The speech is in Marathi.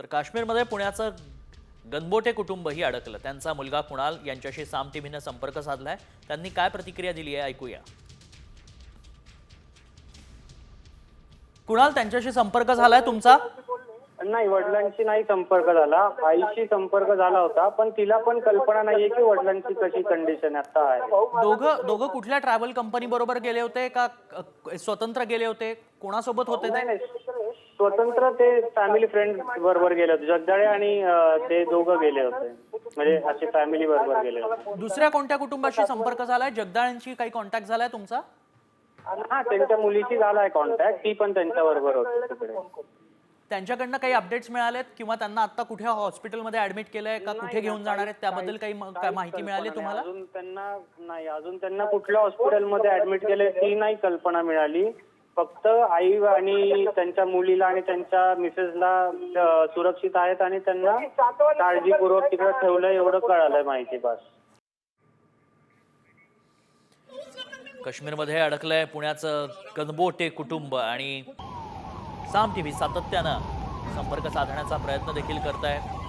तर काश्मीरमध्ये पुण्याचं गणबोटे कुटुंबही अडकलं. त्यांचा मुलगा कुणाल यांच्याशी साम टीव्हीनं संपर्क साधलाय. त्यांनी काय प्रतिक्रिया दिली आहे? ऐकूया. कुणाल त्यांच्याशी संपर्क झालाय तुमचा? नाही वडिलांशी नाही संपर्क झाला. आईशी संपर्क झाला होता पण तिला पण कल्पना नाहीये की वडिलांची कशी कंडिशन आता आहे. दोघं दोघं कुठल्या ट्रॅव्हल कंपनी बरोबर गेले होते का अ, स्वतंत्र गेले होते? कोणासोबत होते नाही ते? नाही. स्वतंत्र ते फॅमिली फ्रेंड बरोबर गेले होते. जगदाळे आणि अं, ते दोघं गेले होते. म्हणजे असे फॅमिली बरोबर गेले होते. दुसऱ्या कोणत्या कुटुंबाशी संपर्क झालाय? जगदाळांशी काही कॉन्टॅक्ट झालाय तुमचा? हा त्यांच्या मुलीशी झालाय कॉन्टॅक्ट ती पण त्यांच्या बरोबर होती तिकडे. त्यांच्याकडनं काही अपडेट्स मिळालेत? किंवा त्यांना आता कुठे हॉस्पिटलमध्ये ऍडमिट केलंय का? कुठे घेऊन जाणार आहेत? त्याबद्दल काही म- काय माहिती मिळाली तुम्हाला. अजून त्यांना नाही अजून त्यांना कुठल्या हॉस्पिटलमध्ये ऍडमिट केले ती नाही कल्पना मिळाली. फक्त आई आणि त्यांच्या मुलीला आणि त्यांच्या मिसेसला सुरक्षित आहेत आणि त्यांना काळजीपूर्वक तिकडे ठेवलं एवढं कळालंय माहिती बस. काश्मीरमध्ये अडकलंय पुण्याचं कनबोटे कुटुंब आणि साम टीव्ही सातत्यानं संपर्क साधण्याचा प्रयत्न देखील करत आहे